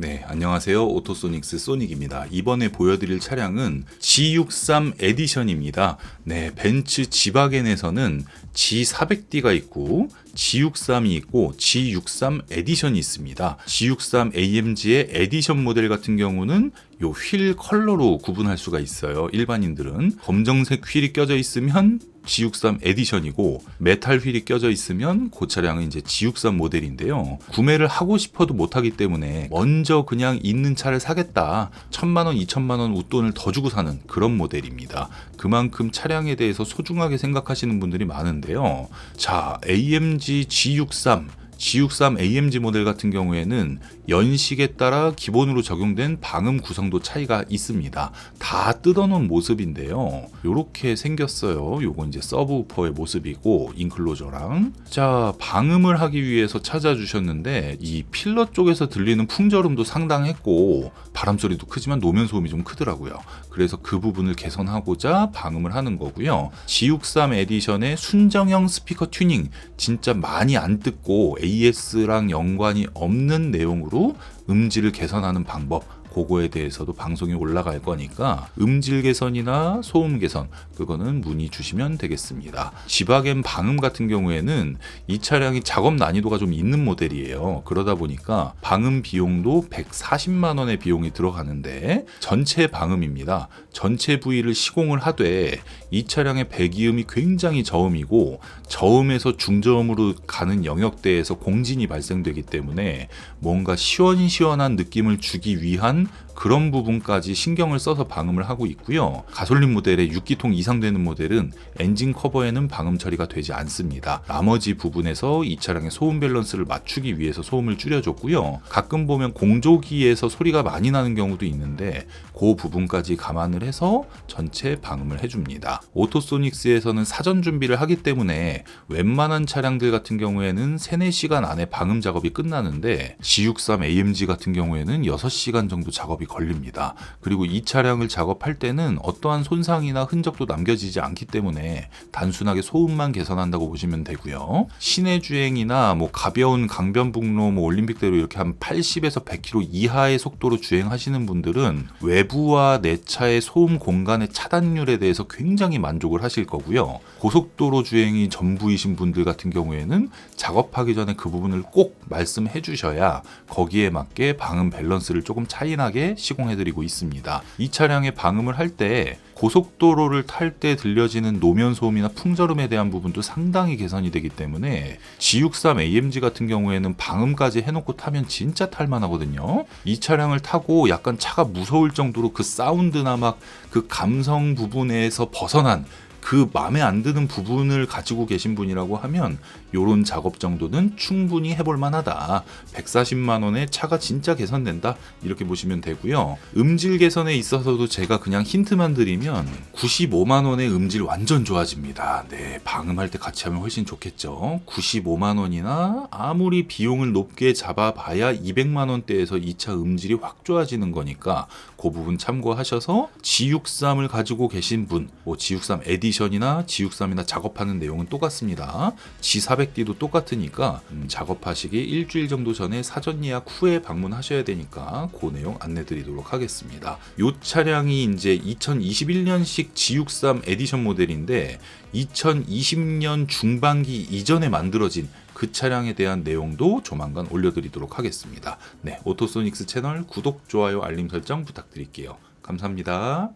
네, 안녕하세요. 오토소닉스 소닉입니다. 이번에 보여드릴 차량은 G63 에디션입니다. 네, 벤츠 지바겐에서는 G400D가 있고 G63이 있고 G63 에디션이 있습니다. G63 AMG의 에디션 모델 같은 경우는 요 휠 컬러로 구분할 수가 있어요. 일반인들은 검정색 휠이 껴져 있으면 G63 에디션이고 메탈 휠이 껴져 있으면 그 차량은 이제 G63 모델인데요. 구매를 하고 싶어도 못하기 때문에 먼저 그냥 있는 차를 사겠다. 천만 원, 이천만 원 웃돈을 더 주고 사는 그런 모델입니다. 그만큼 차량에 대해서 소중하게 생각하시는 분들이 많은데요. 자, AMG G63 G63 AMG 모델 같은 경우에는 연식에 따라 기본으로 적용된 방음 구성도 차이가 있습니다. 다 뜯어놓은 모습인데요. 이렇게 생겼어요. 요건 이제 서브우퍼의 모습이고 인클로저랑 자 방음을 하기 위해서 찾아주셨는데 이 필러 쪽에서 들리는 풍절음도 상당했고 바람 소리도 크지만 노면 소음이 좀 크더라고요. 그래서 그 부분을 개선하고자 방음을 하는 거고요. G63 에디션의 순정형 스피커 튜닝 진짜 많이 안 뜯고 AS랑 연관이 없는 내용으로 음질을 개선하는 방법 그거에 대해서도 방송이 올라갈 거니까 음질 개선이나 소음 개선 그거는 문의 주시면 되겠습니다. 지바겐 방음 같은 경우에는 이 차량이 작업 난이도가 좀 있는 모델이에요. 그러다 보니까 방음 비용도 140만 원의 비용이 들어가는데 전체 방음입니다. 전체 부위를 시공을 하되 이 차량의 배기음이 굉장히 저음이고 저음에서 중저음으로 가는 영역대에서 공진이 발생되기 때문에 뭔가 시원시원한 느낌을 주기 위한 one 그런 부분까지 신경을 써서 방음을 하고 있고요. 가솔린 모델에 6기통 이상 되는 모델은 엔진 커버에는 방음 처리가 되지 않습니다. 나머지 부분에서 이 차량의 소음 밸런스를 맞추기 위해서 소음을 줄여줬고요. 가끔 보면 공조기에서 소리가 많이 나는 경우도 있는데 그 부분까지 감안을 해서 전체 방음을 해줍니다. 오토소닉스에서는 사전 준비를 하기 때문에 웬만한 차량들 같은 경우에는 3, 4시간 안에 방음 작업이 끝나는데 G63 AMG 같은 경우에는 6시간 정도 작업이 걸립니다. 그리고 이 차량을 작업할 때는 어떠한 손상이나 흔적도 남겨지지 않기 때문에 단순하게 소음만 개선한다고 보시면 되고요. 시내 주행이나 뭐 가벼운 강변북로 뭐 올림픽대로 이렇게 한 80에서 100km 이하의 속도로 주행하시는 분들은 외부와 내 차의 소음 공간의 차단율에 대해서 굉장히 만족을 하실 거고요. 고속도로 주행이 전부이신 분들 같은 경우에는 작업하기 전에 그 부분을 꼭 말씀해 주셔야 거기에 맞게 방음 밸런스를 조금 차이나게 시공해드리고 있습니다. 이 차량의 방음을 할 때 고속도로를 탈 때 들려지는 노면 소음이나 풍절음에 대한 부분도 상당히 개선이 되기 때문에 G63 AMG 같은 경우에는 방음까지 해놓고 타면 진짜 탈만하거든요. 이 차량을 타고 약간 차가 무서울 정도로 그 사운드나 막 그 감성 부분에서 벗어난 그 마음에 안 드는 부분을 가지고 계신 분이라고 하면 요런 작업 정도는 충분히 해볼 만하다. 140만 원에 차가 진짜 개선된다. 이렇게 보시면 되고요. 음질 개선에 있어서도 제가 그냥 힌트만 드리면 95만 원의 음질 완전 좋아집니다. 네, 방음할 때 같이 하면 훨씬 좋겠죠. 95만 원이나 아무리 비용을 높게 잡아봐야 200만 원대에서 이 차 음질이 확 좋아지는 거니까 그 부분 참고하셔서 G63을 가지고 계신 분, 뭐 G63 에디션이나 G63이나 작업하는 내용은 똑같습니다. G400D도 똑같으니까 음, 작업하시기 일주일 정도 전에 사전 예약 후에 방문하셔야 되니까 그 내용 안내 드리도록 하겠습니다. 이 차량이 이제 2021년식 G63 에디션 모델인데 2020년 중반기 이전에 만들어진 그 차량에 대한 내용도 조만간 올려드리도록 하겠습니다. 네, 오토소닉스 채널 구독, 좋아요, 알림 설정 부탁드릴게요. 감사합니다.